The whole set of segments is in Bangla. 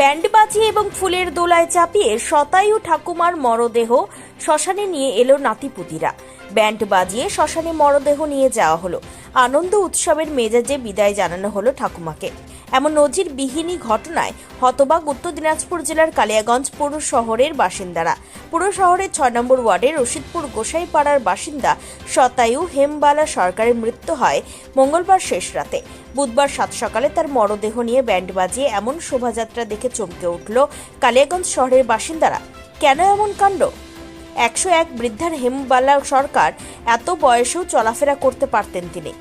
ব্যান্ড বাজিয়ে এবং ফুলের দোলায় চাপিয়ে শতায়ু ঠাকুমার মরদেহ শ্মশানে নিয়ে এলো নাতিপুতিরা। ব্যান্ড বাজিয়ে শ্মশানে মরদেহ নিয়ে যাওয়া হলো। আনন্দ উৎসবের মেজাজে বিদায় জানানো হলো ঠাকুমাকে। এমন নজির বিহীনী ঘটনায় হতবাক উত্তর দিনাজপুর জেলার কালিয়াগঞ্জ পৌর শহরের বাসিন্দারা। পুর শহরের ছয় নম্বর ওয়ার্ডের রশিদপুর গোসাইপাড়ার বাসিন্দা শতায়ু হেমবালা সরকারের মৃত্যু হয় মঙ্গলবার শেষ রাতে। বুধবার সাত সকালে তার মরদেহ নিয়ে ব্যান্ড বাজিয়ে এমন শোভাযাত্রা দেখে চমকে উঠল কালিয়াগঞ্জ শহরের বাসিন্দারা। কেন এমন কাণ্ড? একশো এক বৃদ্ধার হেমবালা সরকার এত বয়সেও চলাফেরা করতে পারতেন তিনি।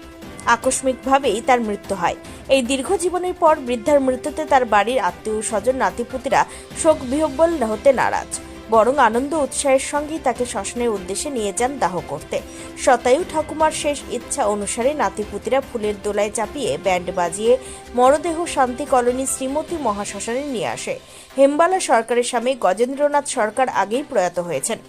আকস্মিকভাবেই তার মৃত্যু হয়। এই দীর্ঘ জীবনের পর বৃদ্ধার মৃত্যুতে তার বাড়ির আত্মীয় স্বজন, নাতিপুতিরা শোক বিহব্বল হতে নারাজ। বরং আনন্দ উৎসাহের সঙ্গেই তাকে শ্মশানের উদ্দেশ্যে নিয়ে যান দাহ করতে। শতায়ু ঠাকুমার শেষ ইচ্ছা অনুসারে নাতিপুতিরা ফুলের দোলায় চাপিয়ে ব্যান্ড বাজিয়ে মরদেহ শান্তি কলোনি শ্রীমতী মহাশ্মশানে নিয়ে আসে। হেমবালা সরকারের স্বামী গজেন্দ্রনাথ সরকার আগেই প্রয়াত হয়েছেন।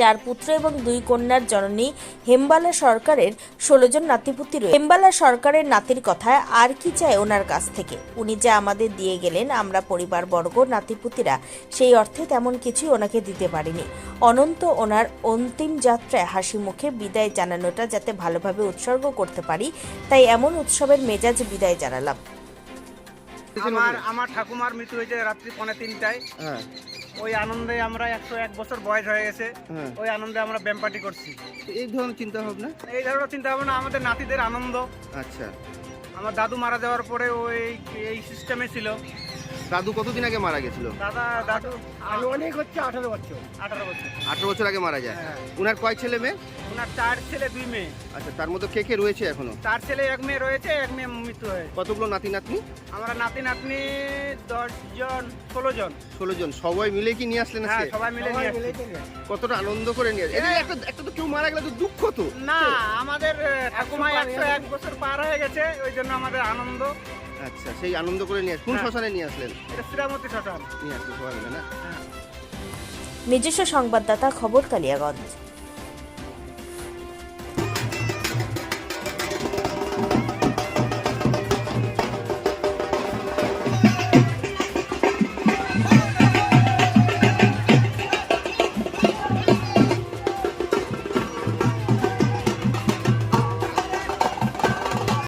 চার পুত্র এবং দুই কন্যার জননী হেমবালা সরকারের ষোলো জন নাতিপুতি রয়েছে হেমবালা সরকারের নাতির কথায় আর কি চায় ওনার কাছ থেকে? উনি যা আমাদের দিয়ে গেলেন আমরা পরিবারবর্গ নাতিপুতিরা সেই অর্থে তেমন কিছুই ওনাকে দিতে পারিনি। অনন্ত ওনার অন্তিম যাত্রায় হাসি মুখে বিদায় জানানোটা যাতে ভালোভাবে উৎসর্গ করতে পারি তাই এমন উৎসবের মেজাজ বিদায় জানালাম। আমার আমার ঠাকুমার মৃত্যু হয়েছে রাত্রি পৌনে তিনটায়। হ্যাঁ। ওই আনন্দে আমরা একশো এক বছর বয়স হয়ে গেছে। হ্যাঁ। ওই আনন্দে আমরা ব্যায়াম পার্টি করছি এই ধরনের চিন্তা ভাবনা এই ধরনের চিন্তা ভাবনা আমাদের নাতিদের আনন্দ। আচ্ছা। আমার দাদু মারা যাওয়ার পরে ওই এই সিস্টেমে ছিল। দাদু কতদিন আগে মারা গেছিল? দাদা দাদু অনেক হচ্ছে আঠারো বছর। আঠারো বছর। আঠারো বছর আগে মারা যায়। হ্যাঁ। উনার কয় ছেলে মেয়ে? ওনার চার ছেলে দুই মেয়ে। আচ্ছা তার মধ্যে কে কে রয়েছে এখনও? চার ছেলে এক মেয়ে রয়েছে এক মেয়ে মৃত্যু হয়েছে। কতগুলো নাতি নাতনি? আমরা নাতি নাতনি দশ জন ষোলো জন। ষোলো জন। সবাই মিলে কি নিয়ে আসলেন হ্যাঁ সবাই মিলে নিয়ে। কতটা আনন্দ করে নিয়ে আসলেন? এই একটা একটা তো কেউ মারা গেলে তো দুঃখ তো। না আমাদের ঠাকুমা একশো এক বছর পার হয়ে গেছে ওই জন্য আমাদের আনন্দ। আচ্ছা সেই আনন্দ করে নিয়ে কোন হ্যাঁ। শ্মশানে নিয়ে আসলেন? এটা শ্রীরামতী শ্মশান। নিয়ে আসলেন সবাই মিলে না? নিজস্ব সংবাদদাতা খবর কালিয়াগঞ্জ।